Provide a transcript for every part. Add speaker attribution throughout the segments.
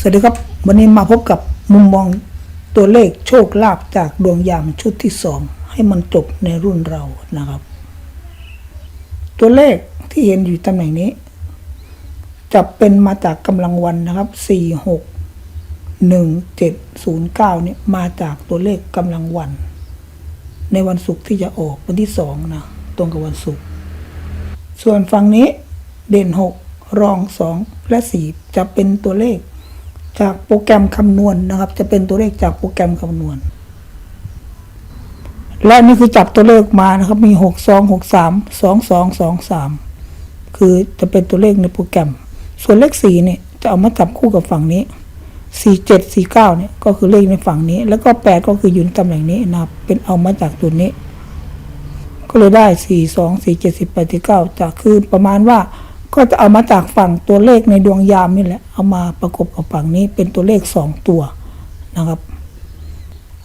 Speaker 1: สวัสดีครับ วันนี้มาพบกับมุมมองตัวเลขโชคลาภจากดวงยามชุดที่สองให้มันจบในรุ่นเรานะครับ ตัวเลขที่เห็นอยู่ตำแหน่งนี้ จะเป็นมาจากกำลังวันนะครับสี่หกหนึ่งเจ็ดศูนย์เก้านี่ยมาจากตัวเลขกำลังวัน ในวันศุกร์ที่จะออกวันที่สองนะตรงกับวันศุกร์ส่วนฝั่งนี้เด่นหกรองสองและสี่จะเป็นตัวเลข จากโปรแกรมคำนวณนะครับ จะเป็นตัวเลขจากโปรแกรมคำนวณ และนี่คือจับตัวเลขมานะครับ มีหกสองหกสามสองสองสองสามคือจะเป็นตัวเลขในโปรแกรม ส่วนเลขสี่เนี่ยจะเอามาจับคู่กับฝั่งนี้สี่เจ็ดสี่เก้าเนี่ยก็คือเลขในฝั่งนี้ แล้วก็แปดก็คืออยู่ในตำแหน่งนี้นะครับ เป็นเอามาจากตัวนี้ ก็เลยได้สี่สองสี่เจ็ดสิบแปดสิบเก้าจะคือประมาณว่า ก็จะเอามาจากฝั่งตัวเลขในดวงยามนี่แหละ เอามาประกบกับฝั่งนี้เป็นตัวเลขสองตัวนะครับ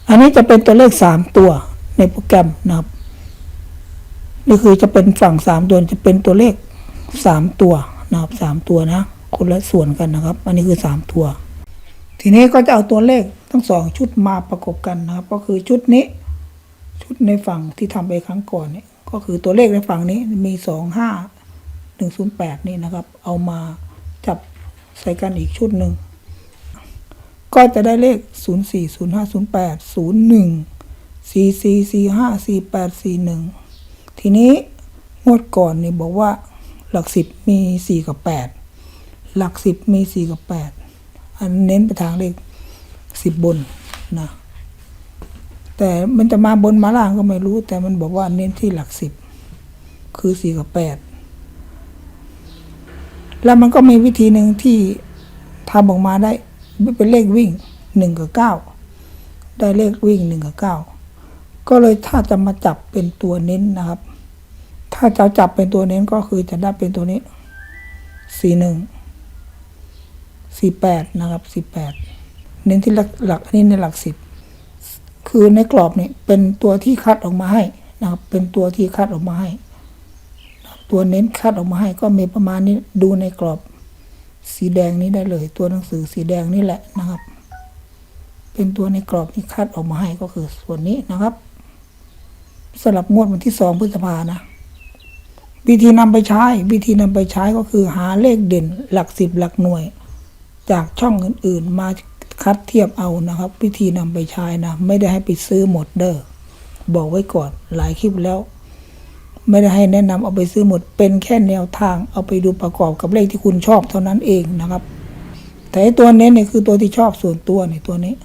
Speaker 1: อันนี้จะเป็นตัวเลขสามตัวในโปรแกรมนะครับ นี่คือจะเป็นฝั่งสามตัวจะเป็นตัวเลขสามตัวนะครับสามตัวนะ คนละส่วนกันนะครับ อันนี้คือสามตัว ทีนี้ก็จะเอาตัวเลขทั้งสองชุดมาประกบกันนะครับ ก็คือชุดนี้ ชุดในฝั่งที่ทำไปครั้งก่อนนี่ก็คือตัวเลขในฝั่งนี้มีสองห้า หนึ่งศูนย์แปดนี่นะครับ เอามาจับใส่กันอีกชุดหนึ่ง ก็จะได้เลขศูนย์สี่ศูนย์ห้าศูนย์แปดศูนย์หนึ่งสี่สี่สี่ห้าสี่แปดสี่หนึ่งทีนี้งวดก่อนนี่บอกว่าหลักสิบมีสี่กับแปดหลักสิบมีสี่กับแปดอันเน้นไปทางเลขสิบบนนะแต่มันจะมาบนมาล่างก็ไม่รู้ แต่มันบอกว่าเน้นที่หลักสิบคือสี่กับแปด แล้วมันก็มีวิธีหนึ่งที่ทำออกมาได้ เป็นเลขวิ่งหนึ่งกับเก้าได้เลขวิ่งหนึ่งกับเก้าก็เลยถ้าจะมาจับเป็นตัวเน้นนะครับ ถ้าจะจับเป็นตัวเน้นก็คือจะได้เป็นตัวนี้สี่หนึ่งสี่แปดนะครับสี่แปดเน้นที่หลักหลักอันนี้ในหลักสิบคือในกรอบนี่เป็นตัวที่คัดออกมาให้นะครับ เป็นตัวที่คัดออกมาให้ ตัวเน้นคัดออกมาให้ก็มีประมาณนี้ดูในกรอบ สีแดงนี้ได้เลย ตัวหนังสือสีแดงนี่แหละนะครับ เป็นตัวในกรอบที่คัดออกมาให้ก็คือส่วนนี้นะครับสำหรับงวดวันที่สองพฤษภานะ วิธีนำไปใช้ วิธีนำไปใช้ก็คือหาเลขเด่นหลักสิบหลักหน่วย จากช่องอื่น ๆ มาคัดเทียบเอานะครับ วิธีนำไปใช้นะ ไม่ได้ให้ไปซื้อหมดเด้อบอกไว้ก่อนหลายคลิปแล้ว ไม่ได้ให้แนะนำเอาไปซื้อหมด เป็นแค่แนวทางเอาไปดูประกอบกับเลขที่คุณชอบเท่านั้นเองนะครับ แต่ไอ้ตัวเน้นเนี่ยคือตัวที่ชอบส่วนตัวเนี่ยตัวนี้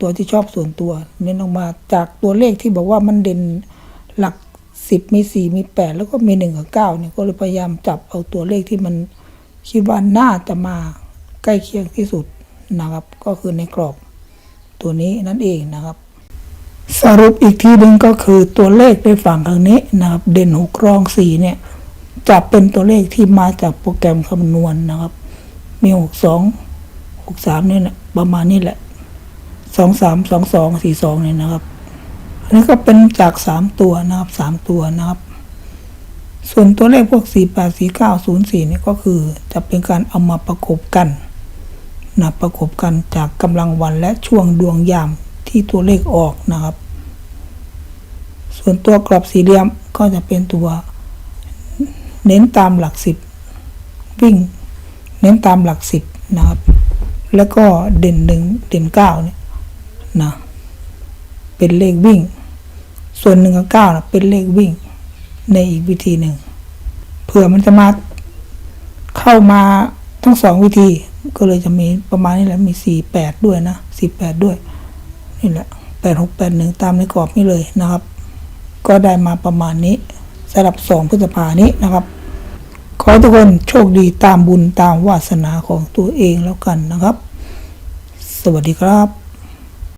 Speaker 1: ตัวที่ชอบส่วนตัว เน้นออกมาจากตัวเลขที่บอกว่ามันเด่นหลักสิบมีสี่มีแปดแล้วก็มีหนึ่งกับเก้าเนี่ยก็เลยพยายามจับเอาตัวเลขที่มันคิดว่าน่าจะมาใกล้เคียงที่สุดนะครับ ก็คือในกรอบตัวนี้นั่นเองนะครับ สรุปอีกทีหนึ่งก็คือตัวเลขในฝั่งทางนี้นะครับ เด่นหกรองสี่เนี่ย จะเป็นตัวเลขที่มาจากโปรแกรมคำนวณนะครับ มีหกสองหกสามเนี่ยแหละประมาณนี้แหละสองสามสองสองสี่สองเนี่ยนะครับ อันนี้ก็เป็นจากสามตัวนะครับสามตัวนะครับ ส่วนตัวเลขพวกสี่แปดสี่เก้าศูนย์สี่นี่ก็คือจะเป็นการเอามาประกบกันนะประกบกันจากกำลังวันและช่วงดวงยาม ที่ตัวเลขออกนะครับ ส่วนตัวกรอบสี่เหลี่ยมก็จะเป็นตัว เน้นตามหลักสิบวิ่ง เน้นตามหลักสิบนะครับ แล้วก็เด่นหนึ่งเด่นเก้าเนี่ยนะเป็นเลขวิ่ง ส่วนหนึ่งกับเก้านะเป็นเลขวิ่ง ในอีกวิธีหนึ่งเผื่อมันจะมาเข้ามาทั้งสองวิธีก็เลยจะมีประมาณนี้แหละมีสี่แปดด้วยนะสี่แปดด้วย นี่แหละแปดหกแปดหนึ่งตามในกรอบนี้เลยนะครับ ก็ได้มาประมาณนี้สำหรับสองพฤษภานี้นะครับ ขอให้ทุกคนโชคดีตามบุญตามวาสนาของตัวเองแล้วกันนะครับ สวัสดีครับ